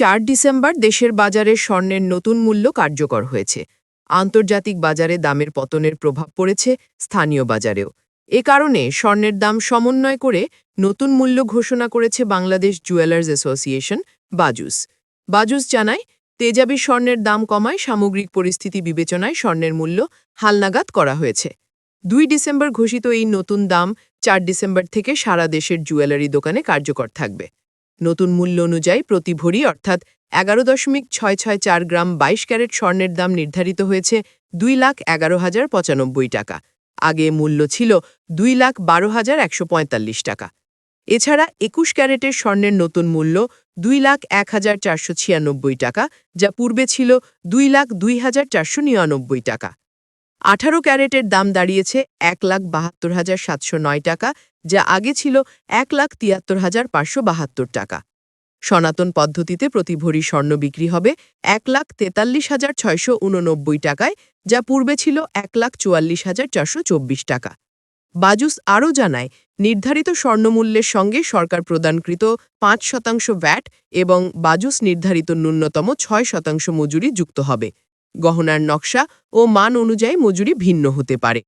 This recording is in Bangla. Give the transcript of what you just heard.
চার ডিসেম্বর দেশের বাজারে স্বর্ণের নতুন মূল্য কার্যকর হয়েছে। আন্তর্জাতিক বাজারে দামের পতনের প্রভাব পড়েছে স্থানীয় বাজারেও। এ কারণে স্বর্ণের দাম সমন্বয় করে নতুন মূল্য ঘোষণা করেছে বাংলাদেশ জুয়েলার্স অ্যাসোসিয়েশন, বাজুস। বাজুস জানায়, তেজাবি স্বর্ণের দাম কমায় সামগ্রিক পরিস্থিতি বিবেচনায় স্বর্ণের মূল্য হালনাগাদ করা হয়েছে। দুই ডিসেম্বর ঘোষিত এই নতুন দাম চার ডিসেম্বর থেকে সারা দেশের জুয়েলারি দোকানে কার্যকর থাকবে। নতুন মূল্য অনুযায়ী প্রতি ভরি, অর্থাৎ এগারো দশমিক ছয় ছয় চার গ্রাম বাইশ ক্যারেট স্বর্ণের দাম নির্ধারিত হয়েছে দুই লাখ এগারো হাজার পঁচানব্বই টাকা। আগে মূল্য ছিল দুই লাখ বারো হাজার একশো পঁয়তাল্লিশ টাকা। এছাড়া একুশ ক্যারেটের স্বর্ণের নতুন মূল্য দুই লাখ এক হাজার চারশো ছিয়ানব্বই টাকা, যা পূর্বে ছিল দুই লাখ দুই হাজার চারশো নিরানব্বই টাকা। আঠারো ক্যারেটের দাম দাঁড়িয়েছে এক লাখ বাহাত্তর হাজার সাতশো নয় টাকা, যা আগে ছিল এক লাখ তিয়াত্তর হাজার পাঁচশো বাহাত্তর টাকা। সনাতন পদ্ধতিতে প্রতি ভরি স্বর্ণ বিক্রি হবে এক লাখ তেতাল্লিশ হাজার ছয়শো উননব্বই টাকায়, যা পূর্বে ছিল এক লাখ চুয়াল্লিশ হাজার চারশো চব্বিশ টাকা। বাজুস আরও জানায়, নির্ধারিত স্বর্ণমূল্যের সঙ্গে সরকার প্রদানকৃত পাঁচ শতাংশ ভ্যাট এবং বাজুস নির্ধারিত ন্যূনতম ছয় শতাংশ মজুরি যুক্ত হবে। গহনার নকশা ও মান অনুযায়ী মজুরি ভিন্ন হতে পারে।